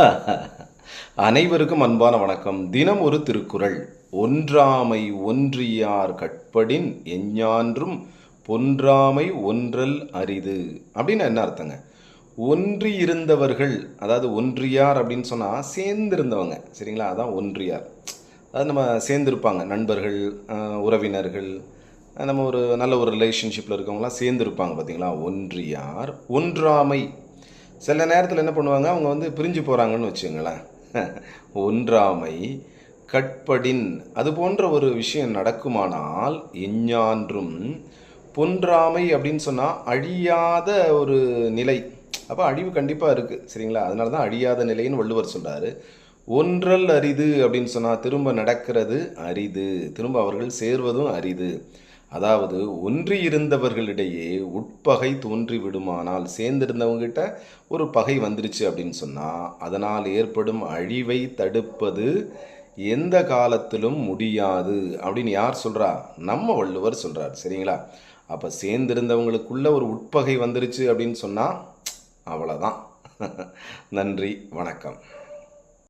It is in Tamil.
அனைவருக்கும் அன்பான வணக்கம். தினம் ஒரு திருக்குறள். ஒன்றாமை ஒன்றியார் கட்படின் எஞ்ஞான்றும் பொன்றாமை ஒன்றல் அரிது. அப்படின்னு என்ன அர்த்தங்க? ஒன்றி இருந்தவர்கள் அதாவது ஒன்றியார் அப்படின்னு சொன்னால் சேர்ந்திருந்தவங்க. சரிங்களா? அதான் ஒன்றியார். அதாவது நம்ம சேர்ந்திருப்பாங்க. நண்பர்கள் உறவினர்கள் நம்ம ஒரு நல்ல ஒரு ரிலேஷன்ஷிப்பில் இருக்கவங்களாம் சேர்ந்துருப்பாங்க பார்த்தீங்களா? ஒன்றியார் ஒன்றாமை சில நேரத்தில் என்ன பண்ணுவாங்க? அவங்க வந்து பிரிஞ்சு போகிறாங்கன்னு வச்சுங்களேன் ஒன்றாமை கட்படின் அது போன்ற ஒரு விஷயம் நடக்குமானால் எஞ்ஞான்றும் பொன்றாமை அப்படின்னு சொன்னால் அழியாத ஒரு நிலை. அப்போ அழிவு கண்டிப்பாக இருக்குது சரிங்களா? அதனால தான் அழியாத நிலைன்னு வள்ளுவர் சொல்கிறாரு ஒன்றல் அரிது அப்படின்னு சொன்னால் திரும்ப நடக்கிறது அரிது. திரும்ப அவர்கள் சேர்வதும் அரிது. அதாவது ஒன்றி இருந்தவர்களிடையே உட்பகை தோன்றி விடுமானால் சேர்ந்திருந்தவங்ககிட்ட ஒரு பகை வந்துருச்சு அப்படின்னு சொன்னால் அதனால் ஏற்படும் அழிவை தடுப்பது எந்த காலத்திலும் முடியாது அப்படின்னு யார் சொல்கிறா நம்ம வள்ளுவர் சொல்கிறார் சரிங்களா? அப்போ சேர்ந்திருந்தவங்களுக்குள்ள ஒரு உட்பகை வந்துருச்சு அப்படின்னு சொன்னால் அவ்வளோதான் நன்றி வணக்கம்.